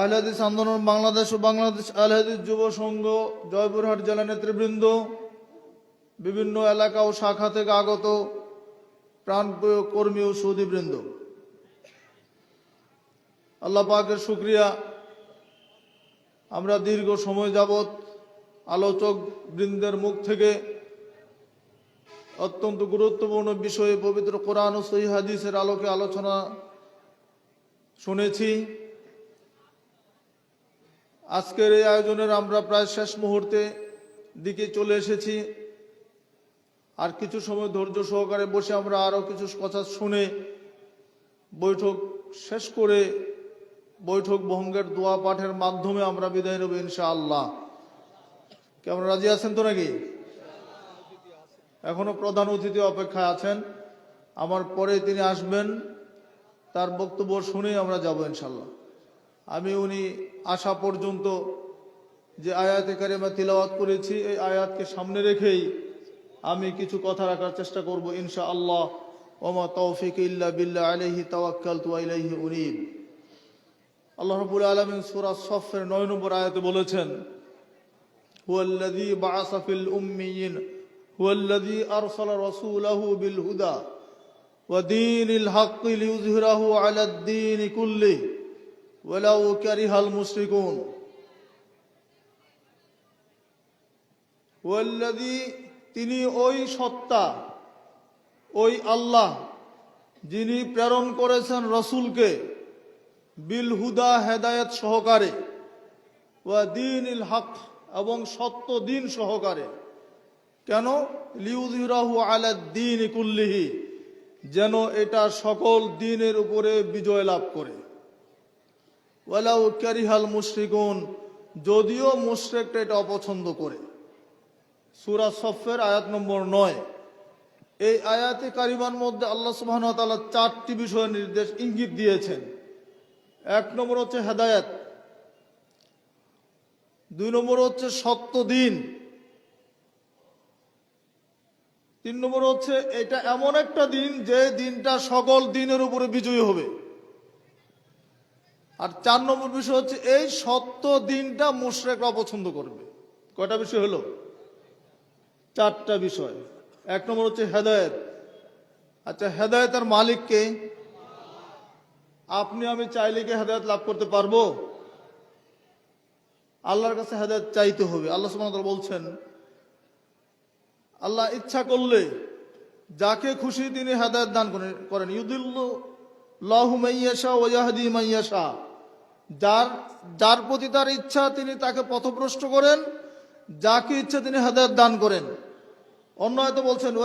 আহলাদিস আন্দোলন, বাংলাদেশ ও বাংলাদেশ আহলাদিস যুব সংঘ, জয়পুরহাট জেলা নেতৃবৃন্দ, বিভিন্ন এলাকা ও শাখা থেকে আগত প্রাণপ্রিয় কর্মী ও সুদীবৃন্দ আল্লাহ পাকের শুক্রিয়া। আমরা দীর্ঘ সময় যাবৎ আলোচক বৃন্দের মুখ থেকে অত্যন্ত গুরুত্বপূর্ণ বিষয়ে পবিত্র কোরআন ও সহি হাদিসের আলোকে আলোচনা শুনেছি। আজকের এই আয়োজনের আমরা প্রায় শেষ মুহূর্তে দিকে চলে এসেছি। আর কিছু সময় ধৈর্য সহকারে বসে আমরা আরও কিছু কথা শুনে বৈঠক শেষ করে বৈঠক ভঙ্গের দোয়া পাঠের মাধ্যমে আমরা বিদায় নেব ইনশাআল্লাহ। কেমন রাজি আছেন তো নাকি? এখনও প্রধান অতিথি অপেক্ষায় আছেন। আমার পরে তিনি আসবেন, তার বক্তব্য শুনেই আমরা যাব ইনশাল্লাহ আমি উনি আসা পর্যন্ত যে আয়াতে কারিমা তিলাওয়াত করেছি, এই আয়াতকে সামনে রেখেই আমি কিছু কথা রাখার চেষ্টা করব ইনশা আল্লাহ ওমা তৌফিক ইল্লা বিল্লাহ আলাইহি তাওয়াক্কালতু ওয়া ইলাইহি উনীব। আল্লাহ রাব্বুল আলামিন সূরা সফের 9 নম্বর আয়াতে বলেছেন, হুয়াল্লাযী বাআসা ফিল উম্মিয়িন, হুয়াল্লাযী আরসালা রাসূলাহু বিল হুদা ওয়া দীনিল হাক্কি লিইয়ুযহিরাহু আলাদ দীনি কুল্লিহি ওয়ালাউ কারিহাল মুশরিকুন। ওয়াল্লাযী, তিনি ওই সত্তা, ওই আল্লাহ, যিনি প্রেরণ করেছেন রসুলকে বিল হুদা হেদায়েত সহকারে ওয়া দিন ইল হক এবং সত্য দিন সহকারে। কেন? লিউজিরাহু আলা দিন কুল্লিহি, যেন এটা সকল দিনের উপরে বিজয় লাভ করে। ওয়ালাউ ক্যারিহাল মুশরিকুন, যদিও মুশরেকটা এটা অপছন্দ করে। সুরা সফের আয়াত নম্বর নয়। এই আয়াতে কারিমার মধ্যে আল্লাহ সুবাহ তাআলা চারটি বিষয়ের নির্দেশ, ইঙ্গিত দিয়েছেন। এক নম্বর হচ্ছে হেদায়েত। দুই নম্বর হচ্ছে সত্য দিন। তিন নম্বর হচ্ছে এটা এমন একটা দিন যে দিনটা সকল দিনের উপরে বিজয়ী হবে। আর চার নম্বর বিষয় হচ্ছে, এই সত্য দিনটা মুশরেকরা অপছন্দ করবে। কয়টা বিষয় হলো? চারটা বিষয়। এক নম্বর হচ্ছে হেদায়েত। আচ্ছা হেদায়েতের মালিককে আপনি, আমি চাইলে কি হেদায়ত লাভ করতে পারব? আল্লাহর কাছে হেদায়ত চাইতে হবে। আল্লাহ সুবহানাহু বলছেন, আল্লাহ ইচ্ছা করলে যাকে খুশি তিনি হেদায়ত দান করেন- করেন। ইউদিল্লু লাহু মাইয়াশা ওয়া ইয়াহদি মাইয়াশা। যার যার প্রতি তার ইচ্ছা, তিনি তাকে পথভ্রষ্ট করেন। যাকে ইচ্ছা, তিনি হেদায়ত দান করেন। অন্য হয়তো বলছেন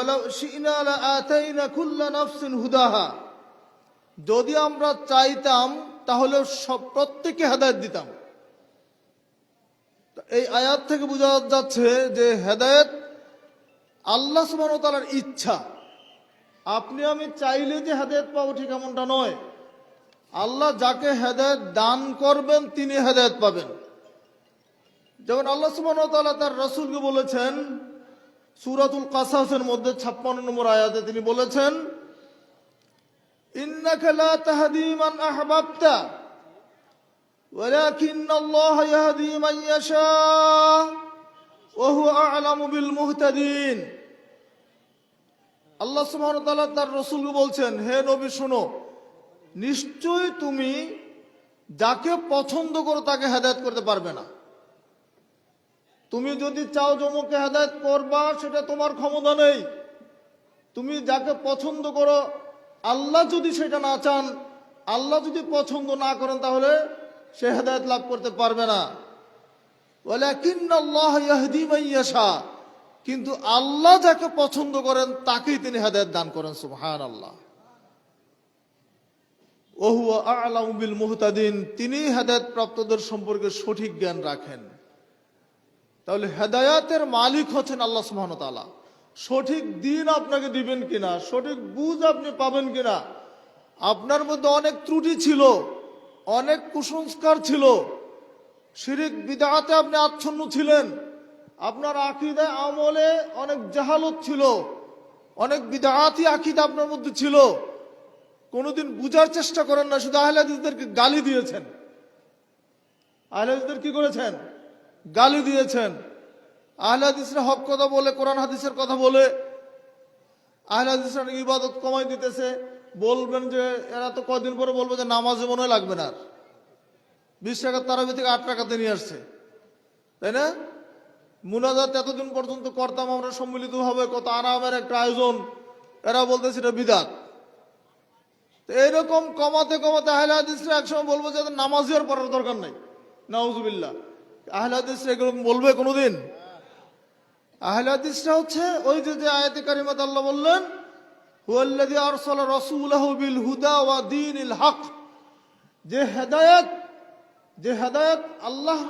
হুদাহা। যদি আমরা চাইতাম, তাহলে সব, প্রত্যেককে হেদায়ত দিতাম। এই আয়াত থেকে বোঝা যাচ্ছে যে হেদায়ত আল্লাহ সুবাহতালার ইচ্ছা। আপনি আমি চাইলে যে হেদায়ত পাবো ঠিক এমনটা নয়। আল্লাহ যাকে হেদায়ত দান করবেন, তিনি হেদায়ত পাবেন। যেমন আল্লাহ সুবাহ তার রসুলকে বলেছেন, সুরাতুল কাসাসের মধ্যে ছাপ্পান্ন নম্বর আয়াতে তিনি বলেছেন আল্লাহ তার রসুলকে বলছেন, হে নবী, শুনো নিশ্চয়ই তুমি যাকে পছন্দ করো তাকে হেদায়ত করতে পারবে না। তুমি যদি চাও জমকে হেদায়েত করবা, সেটা তোমার ক্ষমতা নেই। তুমি যাকে পছন্দ করো, আল্লাহ যদি সেটা না চান, আল্লাহ যদি পছন্দ না করেন, তাহলে সে হেদায়ত লাভ করতে পারবে না। কিন্তু আল্লাহ যাকে পছন্দ করেন, তাকেই তিনি হেদায়ত দান করেন সুবহান আল্লাহ ওহু আলামু বিল মুহতাদিন তিনি হেদায়ত প্রাপ্তদের সম্পর্কে সঠিক জ্ঞান রাখেন। তাহলে হেদায়াতের মালিক হচ্ছেন আল্লাহ সুবহান তাআলা। সঠিক দিন আপনাকে দিবেন কিনা, সঠিক বুঝ আপনি পাবেন কিনা, আপনার মধ্যে অনেক ত্রুটি ছিল, অনেক কুসংস্কার ছিল, শিরিক বিদাতে আপনি আচ্ছন্ন ছিলেন, আপনার আকিদায় আমলে অনেক জাহালত ছিল, অনেক বিদাতি আকিদা আপনার মধ্যে ছিল। কোনোদিন বুঝার চেষ্টা করেন না, শুধু আহলাদিসদেরকে গালি দিয়েছেন। আহলে হাদিসদের কি করেছেন? গালি দিয়েছেন। আহলে হাদিসরা হক কথা বলে, কোরআন হাদিসের কথা বলে। আহলে হাদিসরা ইবাদত কমাই দিতেছে। বলবেন যে, এরা তো কদিন পরে বলবে যে, নামাজে মনে লাগবে না বিশ টাকার তারাবি থেকে আট টাকাতে নিয়ে আসছে। তাই না? মুনাজাত এতদিন পর্যন্ত করতাম আমরা, সম্মিলিতভাবে কত আরামের একটা আয়োজন। এরা বলতেছে এটা বিদাত। তো এইরকম কমাতে কমাতে আহলে হাদিসরা একসময় বলব যে নামাজি আর পড়ার দরকার নাই। নাউজুবিল্লাহ। আহলে হাদিসরা এগুলো বলবে কোনোদিন। আহলে হাদিসরা হচ্ছে ওই যে যে আয়াতে কারিমাত আল্লাহ বললেন, হুয়াল্লাযী আরসালা রাসূলাহু বিল হুদা ওয়া দীনিল হক। যে হেদায়েত যে হেদায়েত আল্লাহ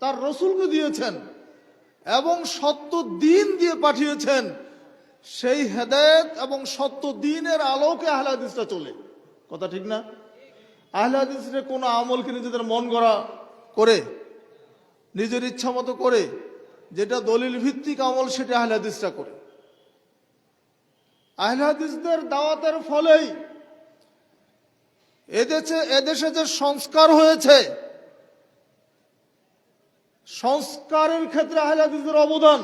তার রসুলকে দিয়েছেন এবং সত্য দিন দিয়ে পাঠিয়েছেন সেই হেদায়েত এবং সত্য দিনের আলোকে আহলে চলে। কথা ঠিক না? আহলে কোনো আমলকে নিজেদের মন গড়া করে, নিজের ইচ্ছা মতো করে, যেটা দলিল ভিত্তিক আমল সেটা আহলে করে। আহলে দাওয়াতের ফলেই এদেশে এদেশে যে সংস্কার হয়েছে, সংস্কারের ক্ষেত্রে আহলে অবদান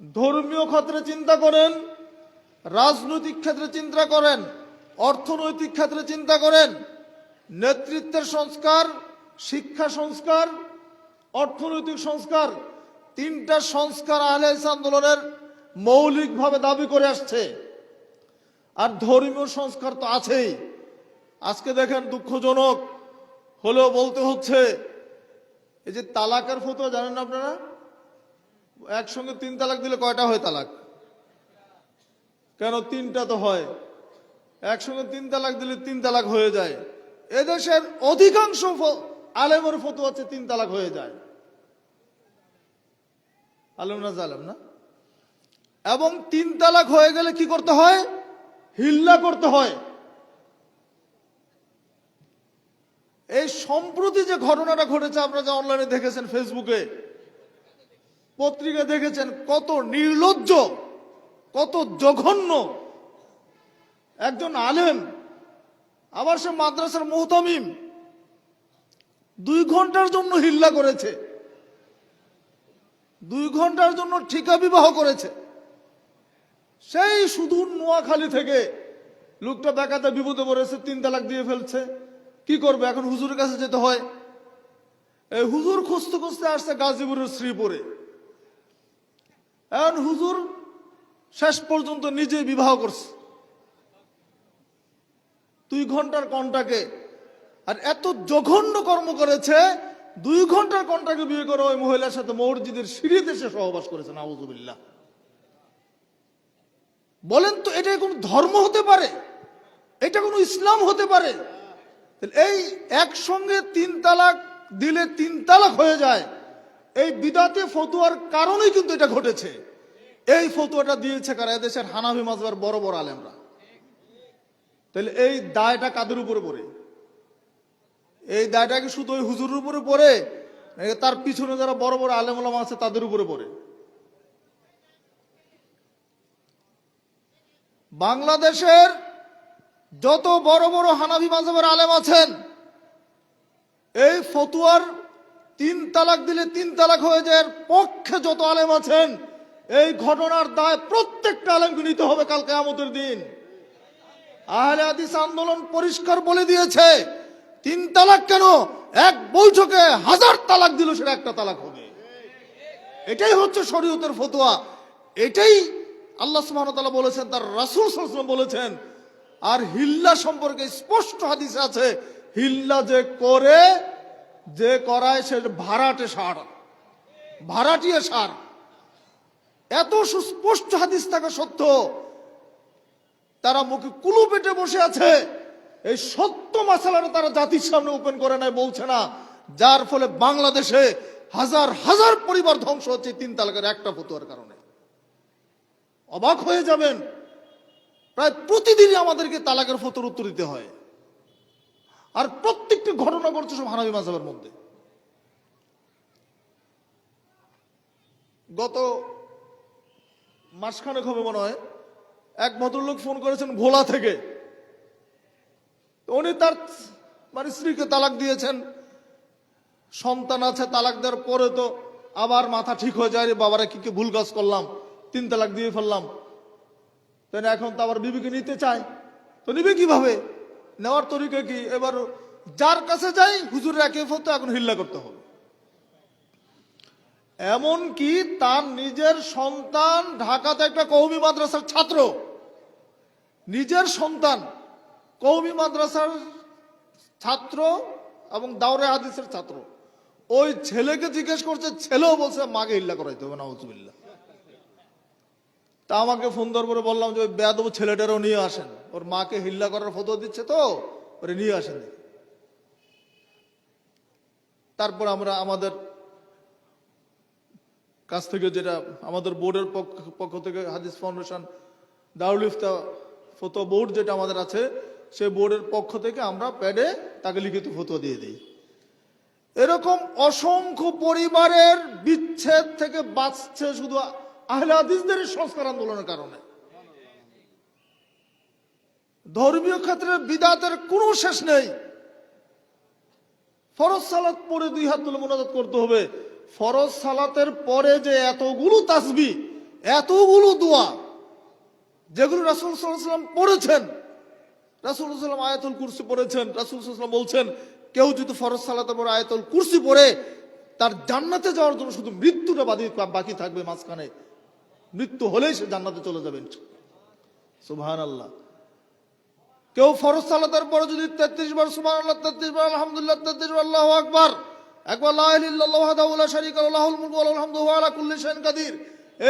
ধর্মীয় ক্ষেত্রে চিন্তা করেন, রাজনৈতিক ক্ষেত্রে চিন্তা করেন, অর্থনৈতিক ক্ষেত্রে চিন্তা করেন, নেতৃত্বের সংস্কার, শিক্ষা সংস্কার, অর্থনৈতিক সংস্কার, তিনটা সংস্কার আহলে হাদিস আন্দোলনের মৌলিকভাবে দাবি করে আসছে। আর ধর্মীয় সংস্কার তো আছেই। আজকে দেখেন দুঃখজনক হলেও বলতে হচ্ছে, এই যে তালাকের ফতোয়া জানেন আপনারা? একসঙ্গে তিন তালাক দিলে কয়টা হয় তালাক? কেন তিনটা তো হয়? একসঙ্গে তিন তালাক দিলে তিন তালাক হয়ে যায়। এদেশের অধিকাংশ আলেমের ফতো হচ্ছে তিন তালাক হয়ে যায়। আলেম না জালেম না? এবং তিন তালাক হয়ে গেলে কি করতে হয়? হিল্লা করতে হয়। এই সম্প্রতি যে ঘটনাটা ঘটেছে, আপনারা যে অনলাইনে দেখেছেন ফেসবুকে পত্রিকা দেখেছেন কত নির্লজ্জ, কত জঘন্য। একজন আলেম, আবার সে মাদ্রাসার মোহতামিম, দুই ঘণ্টার জন্য হিল্লা করেছে, দুই ঘণ্টার জন্য ঠিকা বিবাহ করেছে। সেই সুদূর নোয়াখালী থেকে লোকটা বেকাতে বিপদে পড়েছে, তিন তালাক দিয়ে ফেলছে। কি করবে? এখন হুজুরের কাছে যেতে হয়। এই হুজুর খুঁজতে খুঁজতে আসছে গাজীপুরের শ্রীপুরে। এখন হুজুর শেষ পর্যন্ত নিজে বিবাহ করছে। দুই ঘণ্টার কন্টাকে আর এত জঘন্য কর্ম করেছে, দুই ঘণ্টার কন্টাকে বিয়ে করে ওই মহিলার সাথে মসজিদের সিঁড়িতে সে সহবাস করেছে, নাউজুবিল্লাহ। বলেন তো, এটা কোনো ধর্ম হতে পারে? এটা কোনো ইসলাম হতে পারে? এই একসঙ্গে তিন তালাক দিলে তিন তালাক হয়ে যায়। এই বিদাতে ফতুয়ার কারণেই কিন্তু এটা ঘটেছে। এই ফতুয়াটা দিয়েছে কারা? এদেশের হানাফি মাজবার বড় বড় আলেমরা। তাহলে এই দায়টা কাদের উপরে পড়ে? এই দায়টা কি শুধু ওই হুজুরের উপরে পড়ে? তার পিছনে যারা বড় বড় আলেমুলামা আছে, তাদের উপরে পড়ে? বাংলাদেশের যত বড় বড় হানাফি মাযহাবের আলেম আছেন, এই ফতুয়ার তিন তালাক দিলে তিন তালাক হয়ে যায় পক্ষে যত আলেম আছেন, এই ঘটনার দায় প্রত্যেকটা আলেমকে নিতে হবে কালকে কেয়ামতের দিন। আহলে আদিস আন্দোলন পরিষ্কার বলে দিয়েছে, তিন তালাক কেন? এক বৈঠকে হাজার তালাক দিল সেটা একটা তালাক হবে। এটাই হচ্ছে শরীয়তের ফতোয়া। এটাই আল্লাহ তাআলা বলেছেন, তার রাসূল ওয়াসাল্লাম বলেছেন, আর হিল্লা সম্পর্কে স্পষ্ট হাদিস আছে, হিল্লা যে করে যে করায় সে ভাড়াটে সার, ভাড়াটিয়ে সার। এত সুস্পষ্ট হাদিস থাকা সত্ত্বেও তারা মুখে কুলু পেটে বসে আছে। এই সত্য মাসালাটা তারা জাতির সামনে ওপেন করে নাই, বলছে না। যার ফলে বাংলাদেশে হাজার হাজার পরিবার ধ্বংস হচ্ছে তিন তালাকের একটা ফতুয়ার কারণে। অবাক হয়ে যাবেন, প্রায় প্রতিদিনই আমাদেরকে তালাকের ফতুর উত্তর দিতে হয়। আর প্রত্যেকটি ঘটনা ঘটছে সব হানাবি মাঝাবের মধ্যে। গত মাসখানেক হবে মনে হয়, এক ভদ্রলোক ফোন করেছেন ভোলা থেকে। উনি তার মানে স্ত্রীকে তালাক দিয়েছেন। সন্তান আছে, তালাক দেওয়ার পরে তো আবার মাথা ঠিক হয়ে যায় রে বাবারা, কি কি ভুল কাজ করলাম? তিন তালাক দিয়ে ফেললাম। তাই এখন তো আবার বিবিকে নিতে চায়। তো নিবে কীভাবে? নেওয়ার তরিকা কি? এবার যার কাছে যাই হুজুর একে ফতো এখন হিল্লা করতে হবে। এমন কি তার নিজের সন্তান, ঢাকাতে একটা কৌমি মাদ্রাসার ছাত্র। নিজের সন্তান, কৌমি মাদ্রাসার ছাত্র এবং দাওরে হাদিসের ছাত্র। ওই ছেলেকে জিজ্ঞেস করছে, ছেলেও বলছে, মাকে হিল্লা করাইতে হবে, নাউজুবিল্লাহ। তা আমাকে ফোন দেওয়ার পরে বললাম যে, ওই বেয়াদব ছেলেটারও নিয়ে আসেন। ওর মাকে হিল্লা করার ফটো দিচ্ছে তো, ওরে নিয়ে আসেন। তারপর আমরা আমাদের কাছ থেকে যেটা আমাদের বোর্ডের পক্ষ থেকে হাদিস ফাউন্ডেশন দারুল ইফতা ফতো বোর্ড যেটা আমাদের আছে সেই বোর্ডের পক্ষ থেকে আমরা প্যাডে তাকে লিখিত ফতো দিয়ে দিই। এরকম অসংখ্য পরিবারের বিচ্ছেদ থেকে বাঁচছে শুধু আহলে হাদিসদের সংস্কার আন্দোলনের কারণে। ধর্মীয় ক্ষেত্রে বিদাতের কোনো শেষ নেই। ফরজ সালাত পরে দুই হাত তুলে মোনাজাত করতে হবে। ফরজ সালাতের পরে যে এতগুলো তাসবি, এতগুলো দোয়া, যেগুলো রাসুল সাল্লাম পড়েছেন, রাসুল সাল্লাম আয়াতুল কুরসি পড়েছেন, রাসুল সাল্লাম বলছেন, কেউ যদি ফরজ সালাতের পরে আয়াতুল কুরসি পড়ে, তার জান্নাতে যাওয়ার জন্য শুধু মৃত্যুটা বাদি বাকি থাকবে মাঝখানে। মৃত্যু হলেই সে জান্নাতে চলে যাবেন সুবহান আল্লাহ কেউ ফরজ সালাতের পরে যদি তেত্রিশ বার সুমান আল্লাহ তেত্রিশ বার আলহামদুলিল্লাহ, তেত্রিশ বার আল্লাহ আকবার, একবার লা ইলাহা ইল্লাল্লাহু ওয়াহদাহু লা শারীকা লাহুল মুলকু ওয়া লাহুল হামদু ওয়া আলা কুল্লি শাইইন কাদির।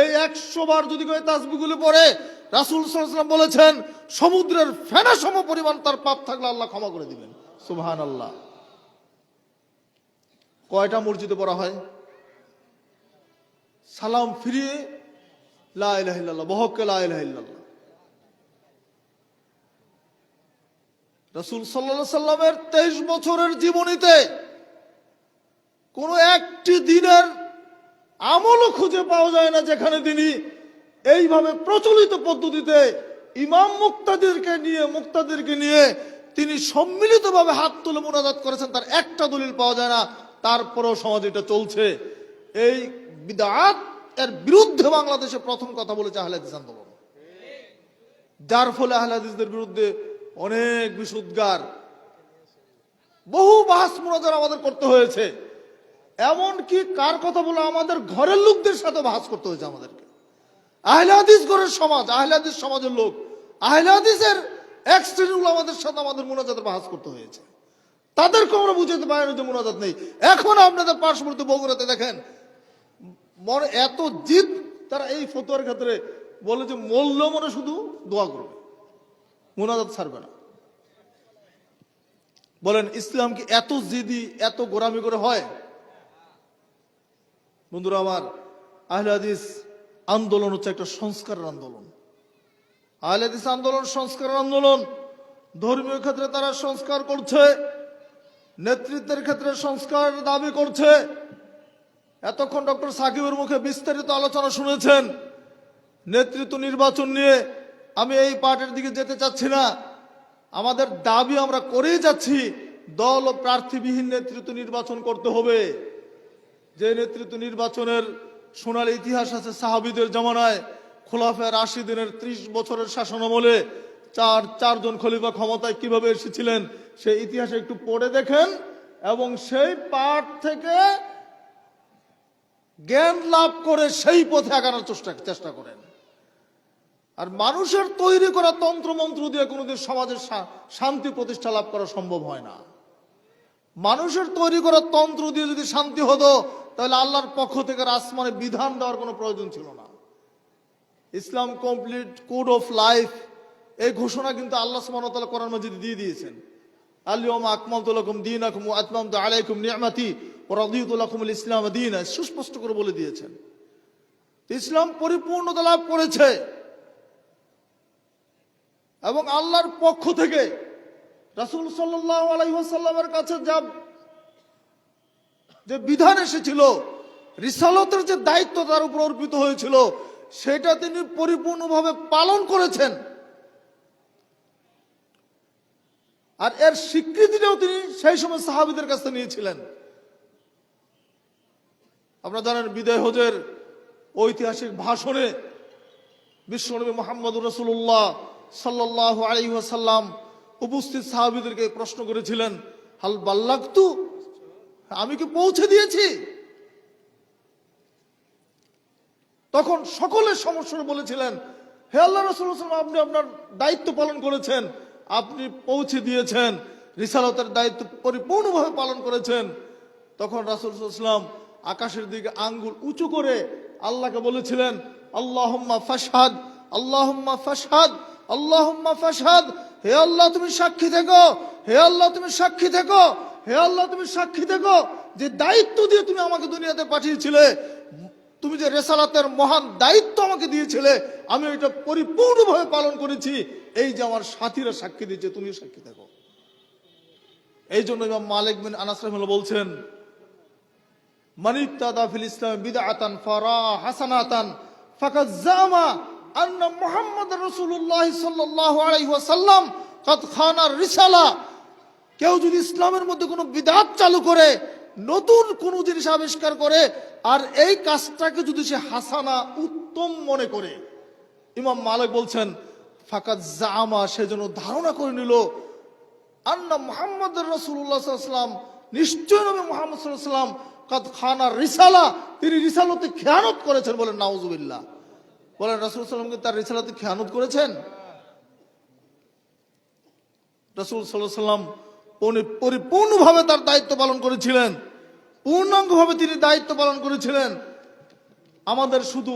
এই 100 বার যদি কেউ তাসবিহগুলো পড়ে, রাসূল সাল্লাল্লাহু বলেছেন, সমুদ্রের ফেনা সম পরিমাণ তার পাপ থাকলে আল্লাহ ক্ষমা করে দিবেন। সুবহানাল্লাহ। কয়টা মসজিদে পড়া হয়? সালাম ফিরিয়ে লা ইলাহা ইল্লাল্লাহ। রসুল সাল্লা সাল্লামের তেইশ বছরের জীবনীতে কোনো একটি দিনের আমলও খুঁজে পাওয়া যায় না যেখানে তিনি এইভাবে প্রচলিত পদ্ধতিতে ইমাম মুক্তাদিরকে নিয়ে মুক্তাদিরকে নিয়ে তিনি সম্মিলিতভাবে হাত তুলে মোনাজাত করেছেন, তার একটা দলিল পাওয়া যায় না, তারপরেও সমাজ এটা চলছে। এই বিদাত এর বিরুদ্ধে বাংলাদেশে প্রথম কথা বলেছে আহলাদিস আন্দোলন। যার ফলে আহলাদিসদের বিরুদ্ধে অনেক বিশুদ্গার বহু বাহাস মোনাজার আমাদের করতে হয়েছে। এমন কি কার কথা বলে আমাদের ঘরের লোকদের সাথে বাহাস করতে হয়েছে আমাদেরকে। আহলাদিস ঘরের সমাজ আহলাদিস সমাজের লোক আহলাদিসের এক শ্রেণীগুলো আমাদের সাথে আমাদের মোনাজাতের বাহাস করতে হয়েছে। তাদেরকে আমরা বুঝাতে পারি না যে মোনাজাত নেই। এখন আপনাদের পার্শ্ববর্তী বগুড়াতে দেখেন, মনে এত জিদ, তারা এই ফতোয়ার ক্ষেত্রে বলে যে মূল্য মনে শুধু দোয়া করবে। মোনাজাত ছাড়বে না। বলেন, ইসলাম কি এত জিদি, এত গোরামি করে হয়? বন্ধুরা আমার, আহলে হাদিস আন্দোলন হচ্ছে একটা সংস্কারের আন্দোলন। আহলে হাদিস আন্দোলন সংস্কারের আন্দোলন। ধর্মীয় ক্ষেত্রে তারা সংস্কার করছে, নেতৃত্বের ক্ষেত্রে সংস্কার দাবি করছে। এতক্ষণ ডক্টর সাকিবের মুখে বিস্তারিত আলোচনা শুনেছেন। নেতৃত্ব নির্বাচন নিয়ে আমি এই পার্টির দিকে যেতে চাচ্ছি না। আমাদের দাবি আমরা করেই যাচ্ছি, দল ও প্রার্থীবিহীন নেতৃত্ব নির্বাচন করতে হবে। যে নেতৃত্ব নির্বাচনের সোনালী ইতিহাস আছে সাহাবিদের জমানায়, খোলাফে দিনের ত্রিশ বছরের শাসন আমলে চার, চারজন খলিফা ক্ষমতায় কীভাবে এসেছিলেন, সেই ইতিহাসে একটু পড়ে দেখেন এবং সেই পাঠ থেকে জ্ঞান লাভ করে সেই পথে আগানোর চেষ্টা চেষ্টা করেন। আর মানুষের তৈরি করা তন্ত্র মন্ত্র দিয়ে কোনোদিন সমাজের শান্তি প্রতিষ্ঠা লাভ করা সম্ভব হয় না। মানুষের তৈরি করা তন্ত্র দিয়ে যদি শান্তি হতো, তাহলে আল্লাহর পক্ষ থেকে আসমানে বিধান দেওয়ার কোনো প্রয়োজন ছিল না। Islam complete, code of life, এই ঘোষণা কিন্তু আল্লাহ সুবহানাহু কোরআন মাজিদ দিয়ে দিয়েছেন। আলিয়ম আকমাল তুলাকুম দিন আতমাম আলাইকুম নিয়ামাতি ও ইসলাম দিন। সুস্পষ্ট করে বলে দিয়েছেন। ইসলাম পরিপূর্ণতা লাভ করেছে। এবং আল্লাহর পক্ষ থেকে রাসূল আলাইহি কাছে যা যে বিধান এসেছিল, রিসালতের যে দায়িত্ব তার উপর অর্পিত হয়েছিল, সেটা তিনি পরিপূর্ণভাবে পালন করেছেন। আর এর স্বীকৃতিটাও তিনি সেই সময় সাহাবিদের কাছে নিয়েছিলেন। আপনারা জানেন বিদায় হজের ঐতিহাসিক ভাষণে বিশ্বনবী মোহাম্মদ রসুল্লাহ সাল্লাহ আলহিহাসাল্লাম উপস্থিত সাহাবিদেরকে প্রশ্ন করেছিলেন, হাল বাল্লাকতু আমি কি পৌঁছে দিয়েছি? তখন সকলের সমস্যা বলেছিলেন, হে আল্লাহ রসুল্লাহ আপনি আপনার দায়িত্ব পালন করেছেন, আপনি পৌঁছে দিয়েছেন, রিসালতের দায়িত্ব পরিপূর্ণভাবে পালন করেছেন। তখন রাসুলাম আকাশের দিকে আঙ্গুল উঁচু করে আল্লাহকে বলেছিলেন, আল্লাহম্মা ফাসাদ আল্লাহম্মা ফাসাদ আল্লাহম্মা ফাসাদ হে আল্লাহ, তুমি সাক্ষী থেকো। হে আল্লাহ, তুমি সাক্ষী থেকো। হে আল্লাহ, তুমি সাক্ষী থেকো। যে দায়িত্ব দিয়ে তুমি আমাকে দুনিয়াতে পাঠিয়েছিলে, তুমি যে রেসালাতের মহান দায়িত্ব আমাকে দিয়েছিলে, আমি এটা পরিপূর্ণভাবে পালন করেছি। এই যে আমার সাথীরা সাক্ষী দিয়েছে, তুমিও সাক্ষী থাকো। এই জন্য ইমাম মালিক বিন আনাস রাহিমাহুল্লাহ বলছেন, মানিত্তাদা ফিল ইসলাম বিদআতান ফারা হাসানাতান ফাকাদ জামা আন্না মুহাম্মদ রাসূলুল্লাহ সাল্লাল্লাহু আলাইহি ওয়াসাল্লাম কাদ খানা রিসালা। কেউ যদি ইসলামের মধ্যে কোনো বিদাত চালু করে, নতুন কোন জিনিস আবিষ্কার করে, আর এই কাজটাকে যদি সে হাসানা উত্তম মনে করে। ইমাম মালিক বলছেন, ফাকাদ জামা সে যেন ধারণা করে নিল, আন্না মোহাম্মদ রসুল্লাহাম নিশ্চয় নবী মোহাম্মদ সাল্লাম কাদ খানা রিসালা, তিনি রিসালতে খেয়ানত করেছেন বলেন, নাউজুবিল্লাহ। বলেন, রসুল সাল্লামকে তার রিসালাতে খেয়ানত করেছেন? রসুল সাল্লাহ সাল্লাম উনি পরিপূর্ণভাবে তার দায়িত্ব পালন করেছিলেন। পূর্ণাঙ্গভাবে তিনি দায়িত্ব পালন করেছিলেন। আমাদের শুধু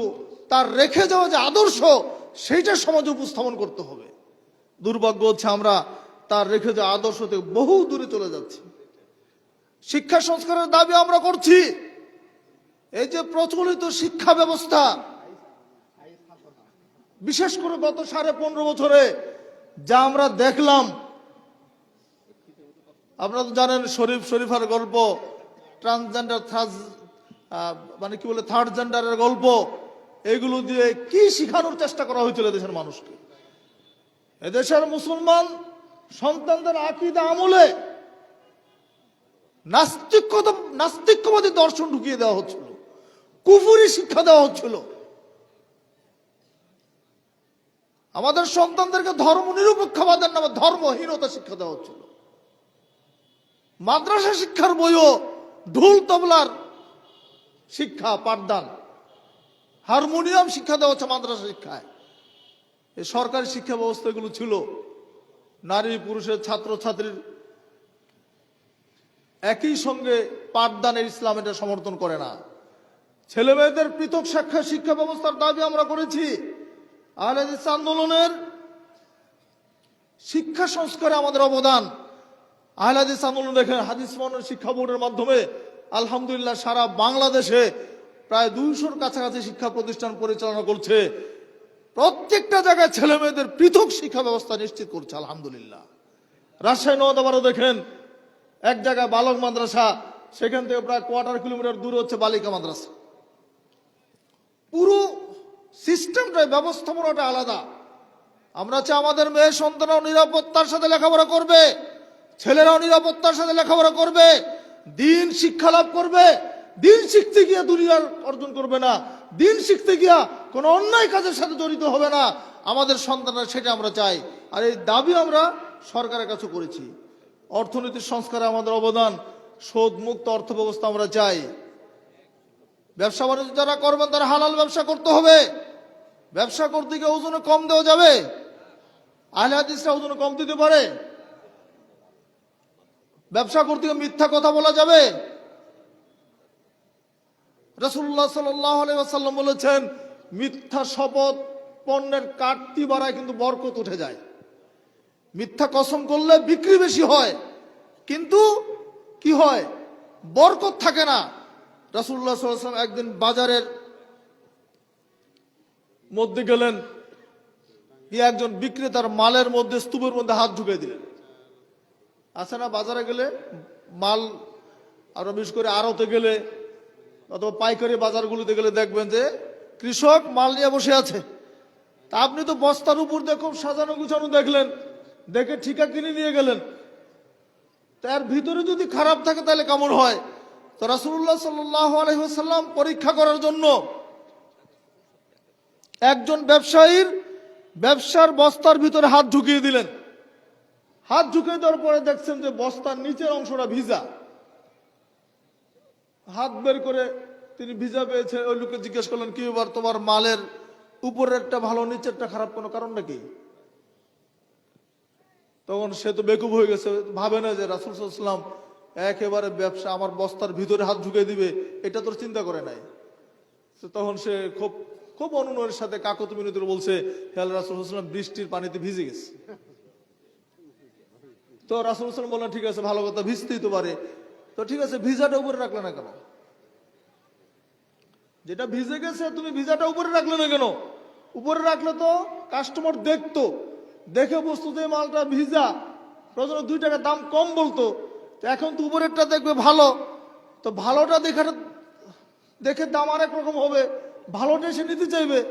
তার রেখে যাওয়া যে আদর্শ, সেইটা সমাজে উপস্থাপন করতে হবে। দুর্ভাগ্য হচ্ছে আমরা তার রেখে যাওয়া আদর্শ থেকে বহু দূরে চলে যাচ্ছি। শিক্ষা সংস্কারের দাবি আমরা করছি। এই যে প্রচলিত শিক্ষা ব্যবস্থা বিশেষ করে গত সাড়ে পনেরো বছরে যা আমরা দেখলাম, আপনারা তো জানেন শরীফ শরীফার গল্প ট্রান্সজেন্ডার মানে কি বলে থার্ড জেন্ডারের গল্প, এগুলো দিয়ে কি শিখানোর চেষ্টা করা হয়েছিল দেশের মানুষকে? এদেশের মুসলমান সন্তানদের আকিদা আমলে নাস্তিকতা, নাস্তিকবাদী দর্শন ঢুকিয়ে দেওয়া হচ্ছিল, কুফুরি শিক্ষা দেওয়া হচ্ছিল। আমাদের সন্তানদেরকে ধর্ম নিরপেক্ষবাদের নামে ধর্মহীনতা শিক্ষা দেওয়া হচ্ছিল। মাদ্রাসা শিক্ষার বইও ঢোল তবলার শিক্ষা, পাঠদান। হারমোনিয়াম শিক্ষা দেওয়া হচ্ছে মাদ্রাসা শিক্ষায়। এই সরকারি শিক্ষা ব্যবস্থা এগুলো ছিল নারী, পুরুষের ছাত্র ছাত্রীর একই সঙ্গে পাঠদানের ইসলাম এটা সমর্থন করে না। ছেলে মেয়েদের পৃথক শিক্ষা শিক্ষা ব্যবস্থার দাবি আমরা করেছি। আহলেদিস আন্দোলনের শিক্ষা সংস্কারে আমাদের অবদান। আহলাদিস আন্দোলন দেখেন, হাদিস মানের শিক্ষা বোর্ডের মাধ্যমে আলহামদুলিল্লাহ সারা বাংলাদেশে প্রায় দুইশোর কাছাকাছি শিক্ষা প্রতিষ্ঠান পরিচালনা করছে। প্রত্যেকটা জায়গায় ছেলে মেয়েদের পৃথক শিক্ষা ব্যবস্থা নিশ্চিত করছে, আলহামদুলিল্লাহ। রাজশাহী নদাবারও দেখেন, এক জায়গায় বালক মাদ্রাসা, সেখান থেকে প্রায় কোয়ার্টার কিলোমিটার দূরে হচ্ছে বালিকা মাদ্রাসা। পুরো সিস্টেমটাই ব্যবস্থাপনাটা আলাদা। আমরা চাই আমাদের মেয়ে সন্তানরাও নিরাপত্তার সাথে লেখাপড়া করবে, ছেলেরাও নিরাপত্তার সাথে লেখাপড়া করবে, দিন শিক্ষা লাভ করবে, দিন শিখতে গিয়ে দুনিয়ার অর্জন করবে না, দিন শিখতে গিয়া কোনো অন্যায় কাজের সাথে জড়িত হবে না। আমাদের সন্তানরা সেটা আমরা চাই। আর এই দাবি আমরা সরকারের কাছে করেছি। অর্থনীতির সংস্কারে আমাদের অবদান সুদ মুক্ত অর্থ ব্যবস্থা আমরা চাই। ব্যবসা বাণিজ্য যারা করবেন, তারা হালাল ব্যবসা করতে হবে। ব্যবসা করতে গিয়ে ওজনে কম দেওয়া যাবে। আহলে হাদিসরা ওজনে কম দিতে পারে। ব্যবসা করতে গিয়ে মিথ্যা কথা বলা যাবে। রসুল্লাহ সাল্লাম বলেছেন, মিথ্যা শপথ পণ্যের কাটতি বাড়ায় কিন্তু বরকত উঠে যায়। মিথ্যা কসম করলে বিক্রি বেশি হয়। কিন্তু কি হয়? বরকত থাকে না। রাসুল্লাহ সাল্লাম একদিন বাজারের মধ্যে গেলেন। একজন বিক্রেতার মালের মধ্যে, স্তূপের মধ্যে হাত ঢুকে দিলেন। আছে না বাজারে গেলে মাল আরও বিশেষ করে আড়তে গেলে অথবা পাইকারি বাজারগুলোতে গেলে দেখবেন যে কৃষক মাল নিয়ে বসে আছে। তা আপনি তো বস্তার উপর দিয়ে খুব সাজানো গুছানো দেখলেন, দেখে ঠিকা কিনে নিয়ে গেলেন। তার ভিতরে যদি খারাপ থাকে তাহলে কেমন হয়? তো রাসুল্লাহ সাল্লাহ আলহিহাল্লাম পরীক্ষা করার জন্য একজন ব্যবসায়ীর ব্যবসার বস্তার ভিতরে হাত ঢুকিয়ে দিলেন। হাত ঢুকিয়ে দেওয়ার পরে দেখছেন যে বস্তার নিচের অংশটা ভিজা। হাত বের করে তিনি ভিজা পেয়েছে, ওই লোককে জিজ্ঞেস করলেন, কি এবার তোমার মালের উপরেরটা ভালো, নিচেরটা খারাপ কোনো কারণ নাকি? তখন সে তো বেকুব হয়ে গেছে, ভাবে না যে রাসুল সাল্লাম একেবারে ব্যবসা, আমার বস্তার ভিতরে হাত ঢুকে দিবে, এটা তোর চিন্তা করে নাই? তখন সে খুব খুব অনুনয়ের সাথে কাকত মিনতির বলছে, হেল রাসুল সাল্লাম বৃষ্টির পানিতে ভিজে গেছে। তো রাসুল সাল্লাম বললেন, ঠিক আছে, ভালো কথা, ভিজতেই তো পারে। তো ঠিক আছে, ভিজাটা উপরে রাখলে না কেন? যেটা ভিজে গেছে, তুমি ভিজাটা উপরে রাখলে না কেন? উপরে রাখলে তো কাস্টমার দেখতো, দেখে বুঝতো যে মালটা ভিজা। প্রয়োজন দুই টাকা দাম কম বলতো। তো এখন তো উপরেরটা দেখবে ভালো। তো ভালোটা দেখে দেখে দাম আরেক রকম হবে। ভালোটা এসে নিতে চাইবে।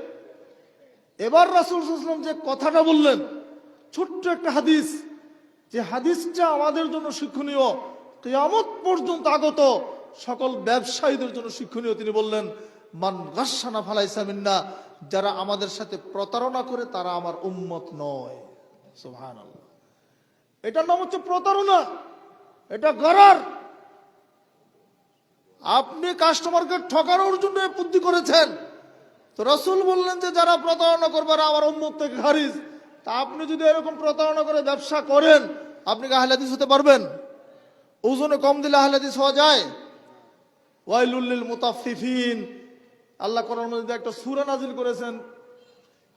এবার রাসুল সাল্লাম যে কথাটা বললেন, ছোট্ট একটা হাদিস। যে হাদিসটা আমাদের জন্য শিক্ষণীয়। কিয়ামত পর্যন্ত আগত সকল ব্যবসায়ীদের জন্য শিক্ষণীয়। তিনি বললেন, মান গাসানা ফালাইসা মিন্না। যারা আমাদের সাথে প্রতারণা করে, তারা আমার উম্মত নয়। সুবহানাল্লাহ। এটার নাম হচ্ছে প্রতারণা। এটা গরার। আপনি কাস্টমারকে ঠকানোর জন্য বুদ্ধি করেছেন। তো রসুল বললেন যে, যারা প্রতারণা করবে, এরা আমার উম্মত থেকে খারিজ। তা আপনি যদি এরকম প্রতারণা করে ব্যবসা করেন, আপনি কি আহলাদিস হতে পারবেন? ওজনে কম দিলে আহলাদিস হওয়া যায়? ওয়াইলুল্লিল মুতাফিফিন আল্লাহ কোরআন মধ্যে একটা সূরা নাজিল করেছেন।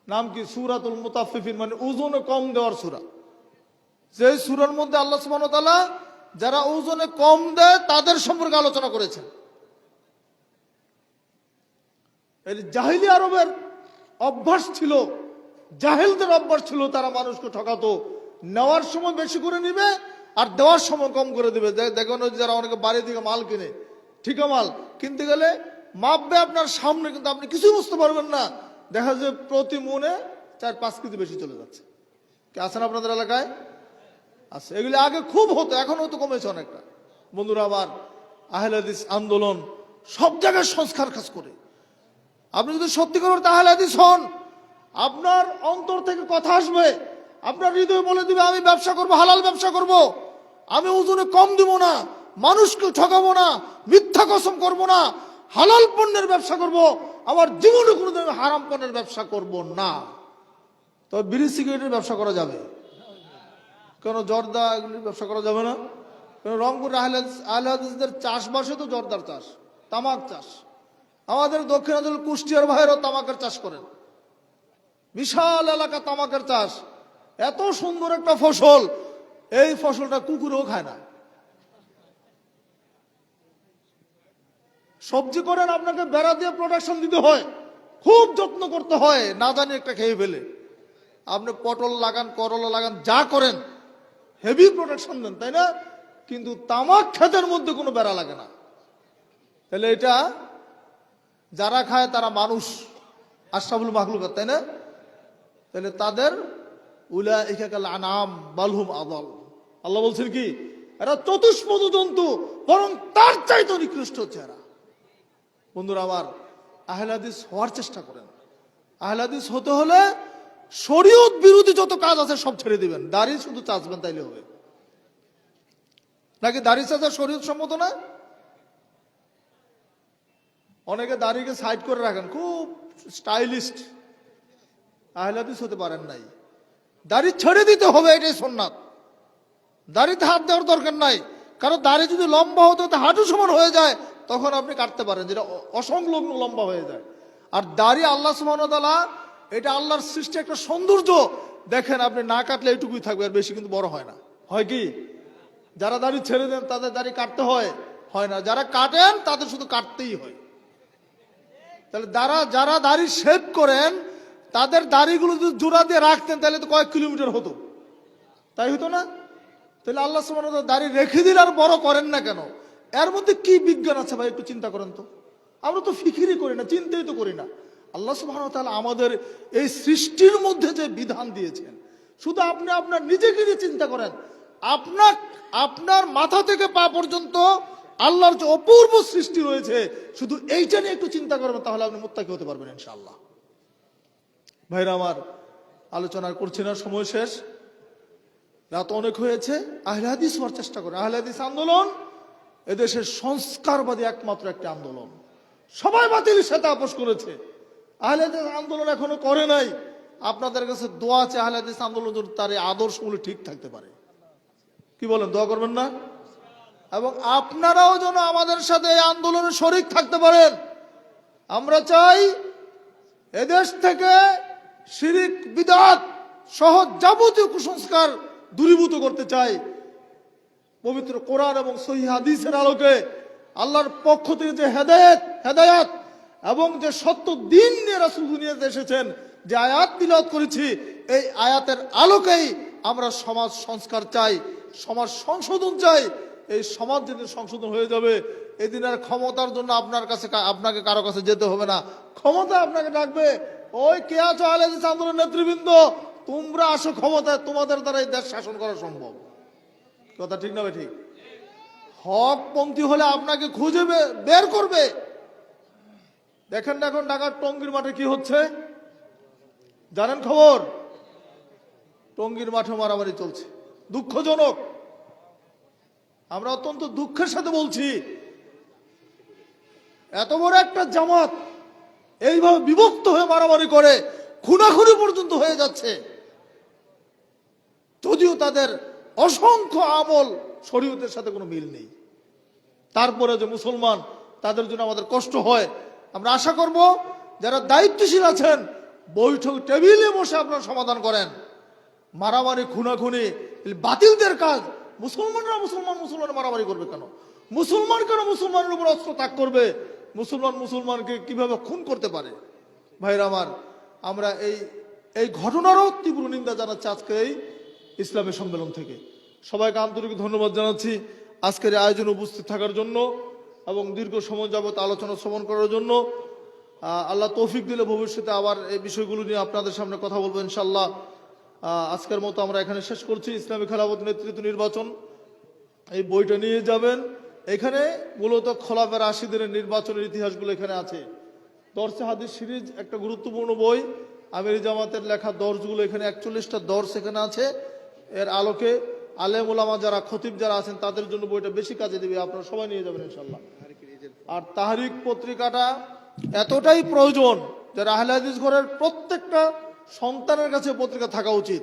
নাম কি? সূরাতুল মুতাফিফিন মানে ওজনে কম দেওয়ার সূরা। যে সূরার মধ্যে আল্লাহ সুবহানাহু ওয়া তাআলা যারা ওজনে কম দেয়, তাদের সম্পর্কে আলোচনা করেছেন। জাহিলি আরবের অভ্যাস ছিল, জাহেলদের অভ্যাস ছিল, তারা মানুষকে ঠকাতো। নেওয়ার সময় বেশি করে নিবে আর দেওয়ার সময় কম করে দিবে। দে- দেখুন যে যারা অনেকে বাড়ি থেকে মাল কিনে, ঠিক মাল কিনতে গেলে মাপবে আপনার সামনে, কিন্তু আপনি কিছুই বুঝতে পারবেন না। দেখা যায় প্রতি মনে চার পাঁচ কেজি বেশি চলে যাচ্ছে। কি আছেন আপনাদের এলাকায়? আছে। এগুলি আগে খুব হতো, এখন হয়তো কমেছে অনেকটা। বন্ধুরা, আবার আহলাদিস আন্দোলন সব জায়গায় সংস্কার কাজ করে। আপনি যদি সত্যি করেন তাহলে হাদিস হন, আপনার অন্তর থেকে কথা আসবে, আপনার হৃদয় বলে দিবে, আমি ব্যবসা করব, হালাল ব্যবসা করব, আমি ওজনে কম দিব না, মানুষকে ঠকাবো না, মিথ্যা কসম করব না, হালাল পণ্যের ব্যবসা করব, আমার জীবনে কোনোদিন হারাম পণ্যের ব্যবসা করব না। তবে বিড়ি, সিগারেটের ব্যবসা করা যাবে। কেন জর্দা এগুলির ব্যবসা করা যাবে না? কেন রংপুর আহলাদিসদের চাষবাসে তো জর্দার চাষ, তামাক চাষ। আমাদের দক্ষিণাঞ্চল কুষ্টিয়ার ভাইয়েরও তামাকের চাষ করেন। বিশাল এলাকা তামাকের চাষ। এত সুন্দর একটা ফসল, এই ফসলটা কুকুরেও খায় না। সবজি করেন, আপনাকে বেড়া দিয়ে প্রোডাকশন দিতে হয়। খুব যত্ন করতে হয়, না জানি একটা খেয়ে ফেলে। আপনি পটল লাগান, করলা লাগান, যা করেন হেভি প্রোডাকশন দেন, তাই না? কিন্তু তামাক ক্ষেতের মধ্যে কোনো বেড়া লাগে না। তাহলে এটা যারা খায় তারা মানুষ, আশরাফুল মাহলুকাত তাই না? তাহলে তাদের উলা ইকাকাল আনাম বালহুম আদল। আল্লাহ বলছেন কি? এরা চতুষ্পদ জন্তু বরং তার চাইতে নিকৃষ্ট হচ্ছে এরা বন্ধুরা, আমার আহলাদিস হওয়ার চেষ্টা করেন। আহলাদিস হতে হলে শরীয়ত বিরোধী যত কাজ আছে সব ছেড়ে দিবেন। দাড়ি শুধু চাচবেন, তাইলে হবে। নাকি দাড়ি চাচা শরীয়ত সম্মত না? অনেকে দাড়িকে সাইড করে রাখেন, খুব স্টাইলিস্ট। আহলাদিস হতে পারেন নাই। দাড়ি ছেড়ে দিতে হবে, এটাই সোননাথ। দাড়িতে হাত দেওয়ার দরকার নাই। কারণ দাড়ি যদি লম্বা হতো হাঁটু সমান হয়ে যায়, তখন আপনি কাটতে পারেন, যেটা অসংলগ্ন লম্বা হয়ে যায়। আর দাড়ি আল্লাহ সুবাহতালা এটা আল্লাহর সৃষ্টি একটা সৌন্দর্য। দেখেন আপনি না কাটলে এইটুকুই থাকবে, আর বেশি কিন্তু বড় হয় না। হয় কি? যারা দাড়ি ছেড়ে দেন, তাদের দাড়ি কাটতে হয় হয় না। যারা কাটেন, তাদের শুধু কাটতেই হয়। তাহলে যারা যারা দাড়ি শেভ করেন, তাদের দাড়িগুলো যদি জোড়া দিয়ে রাখতেন, তাহলে তো কয়েক কিলোমিটার হতো। তাই হতো না? তাহলে আল্লাহ ওয়া দাড়ি রেখে দিলে আর বড় করেন না কেন? এর মধ্যে কি বিজ্ঞান আছে ভাই, একটু চিন্তা করেন তো। আমরা তো ফিকিরই করি না, চিন্তাই তো করি না। আল্লাহ ওয়া আমাদের এই সৃষ্টির মধ্যে যে বিধান দিয়েছেন, শুধু আপনি আপনার নিজেকে নিয়ে চিন্তা করেন, আপনার আপনার মাথা থেকে পা পর্যন্ত আল্লাহর যে অপূর্ব সৃষ্টি রয়েছে, শুধু এইটা নিয়ে একটু চিন্তা করবেন তাহলে আপনি মোত্তাকি হতে পারবেন ইনশাআল্লাহ। ভাইরা আমার, আলোচনা করছি না, সময় শেষ। রাত অনেক হয়েছে, আহলে হাদিস হওয়ার চেষ্টা করে আহলাদিস আন্দোলন এদেশের সংস্কারবাদী একমাত্র একটি আন্দোলন। সবাই বাতিল সাথে আপোষ করেছে। আহলে হাদিস আন্দোলন এখনও করে নাই। আপনাদের কাছে দোয়া আছে আহলে হাদিস আন্দোলন তার এই আদর্শগুলো ঠিক থাকতে পারে। কি বলেন, দোয়া করবেন না? এবং আপনারাও যেন আমাদের সাথে এই আন্দোলনে শরিক থাকতে পারেন। আমরা চাই এদেশ থেকে শিরিক, বিদাত সহ যাবতীয় কুসংস্কার দূরীভূত করতে চাই। পবিত্র কোরআন এবং সহি হাদিসের আলোকে আল্লাহর পক্ষ থেকে যে হেদায়েত, হেদায়াত এবং যে সত্য দিন নিয়ে রাসুল দুনিয়াতে এসেছেন, যে আয়াত তিলাওয়াত করেছি, এই আয়াতের আলোকেই আমরা সমাজ সংস্কার চাই, সমাজ সংশোধন চাই। এই সমাজ যেদিন সংশোধন হয়ে যাবে, এদিন আর ক্ষমতার জন্য আপনার কাছে আপনাকে কারও কাছে যেতে হবে না। ক্ষমতা আপনাকে ডাকবে। ওই কে আছো? আলেদিস আন্দোলন নেতৃবৃন্দ, তোমরা আসো ক্ষমতায়, তোমাদের দ্বারা এই দেশ শাসন করা সম্ভব। কথা ঠিক না ভাই ঠিক? হক পন্থী হলে আপনাকে খুঁজে বের করবে। দেখেন না এখন ঢাকার টঙ্গির মাঠে কি হচ্ছে? জানেন খবর? টঙ্গির মাঠে মারামারি চলছে। দুঃখজনক। আমরা অত্যন্ত দুঃখের সাথে বলছি, এত বড় একটা জামাত এইভাবে বিভক্ত হয়ে মারামারি করে, খুনাখুনি পর্যন্ত হয়ে যাচ্ছে। যদিও তাদের অসংখ্য আমল শরীয়তের সাথে কোনো মিল নেই। তারপরে যে মুসলমান, তাদের জন্য আমাদের কষ্ট হয় আমরা আশা করব যারা দায়িত্বশীল আছেন, বৈঠক টেবিলে বসে আপনারা সমাধান করেন। মারামারি, খুনাখুনি বাতিলদের কাজ, মুসলমানরা মুসলমান মুসলমান মারামারি করবে কেন? মুসলমান কেন মুসলমানের উপর অস্ত্র ত্যাগ করবে? মুসলমান, মুসলমানকে কীভাবে খুন করতে পারে? ভাইরা আমার, আমরা এই এই ঘটনারও তীব্র নিন্দা জানাচ্ছি আজকে এই ইসলামী সম্মেলন থেকে। সবাইকে আন্তরিক ধন্যবাদ জানাচ্ছি আজকের আয়োজনে উপস্থিত থাকার জন্য। এবং দীর্ঘ সময় যাবত আলোচনা শ্রবণ করার জন্য আল্লাহ তৌফিক দিলে ভবিষ্যতে আবার এই বিষয়গুলো নিয়ে আপনাদের সামনে কথা বলব ইনশাল্লাহ আজকের মতো আমরা এখানে শেষ করছি। ইসলামী খেলাফত নেতৃত্ব নির্বাচন, এই বইটা নিয়ে যাবেন। এখানে মূলত খোলাফের আশি দিনের নির্বাচনের ইতিহাসগুলো এখানে আছে। দর্শে হাদিস সিরিজ একটা গুরুত্বপূর্ণ বই। আমির জামাতের লেখা দর্শগুলো এখানে একচল্লিশটা দর্শ এখানে আছে। এর আলোকে আলেম ওলামা যারা, খতিব যারা আছেন, তাদের জন্য বইটা বেশি কাজে দেবে। আপনারা সবাই নিয়ে যাবেন ইনশাল্লাহ আর তাহারিক পত্রিকাটা এতটাই প্রয়োজন যে আহলে হাদিস ঘরের প্রত্যেকটা সন্তানের কাছে পত্রিকা থাকা উচিত।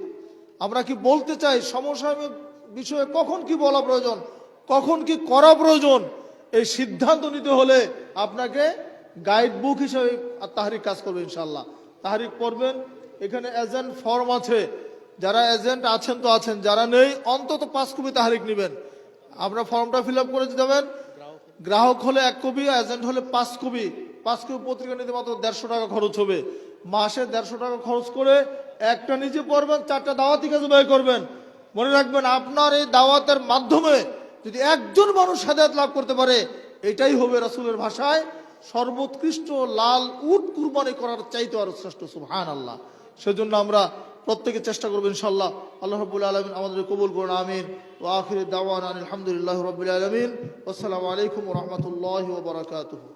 আমরা কি বলতে চাই সমসাময়িক বিষয়ে কখন কি বলা প্রয়োজন, কখন কি করা প্রয়োজন, এই সিদ্ধান্ত নিতে হলে আপনাকে গাইড বুক হিসেবে তাহারিক কাজ করবে ইনশাল্লাহ তাহারিক পড়বেন, এখানে এজেন্ট ফর্ম আছে, যারা এজেন্ট আছেন তো আছেন, যারা নেই, অন্তত পাঁচ কপি তাহারিক নেবেন। আপনার ফর্মটা ফিল আপ করে যাবেন গ্রাহক হলে এক কপি এজেন্ট হলে পাঁচ কপি। পাঁচ কপি পত্রিকা নিতে মাত্র দেড়শো টাকা খরচ হবে। মাসে দেড়শো টাকা খরচ করে একটা নিজে পড়বেন, চারটা দাওয়াতি কাজে ব্যয় করবেন। মনে রাখবেন, আপনার এই দাওয়াতের মাধ্যমে যদি একজন মানুষ হেদায়ত লাভ করতে পারে, এটাই হবে রাসুলের ভাষায়, সর্বোৎকৃষ্ট লাল উট কুরবানি করার চাইতে আরও শ্রেষ্ঠ সুবহান আল্লাহ সেজন্য আমরা প্রত্যেকে চেষ্টা করব ইনশাল্লাহ আল্লাহ রবুল্লা আলমিন আমাদের কবুল করুন, আমিন। ও আখির দাওয়ান আলহামদুলিল্লাহ রবিল আলমিন। আসসালামু আলাইকুম রহমতুল্লাহ বারকাতুহ।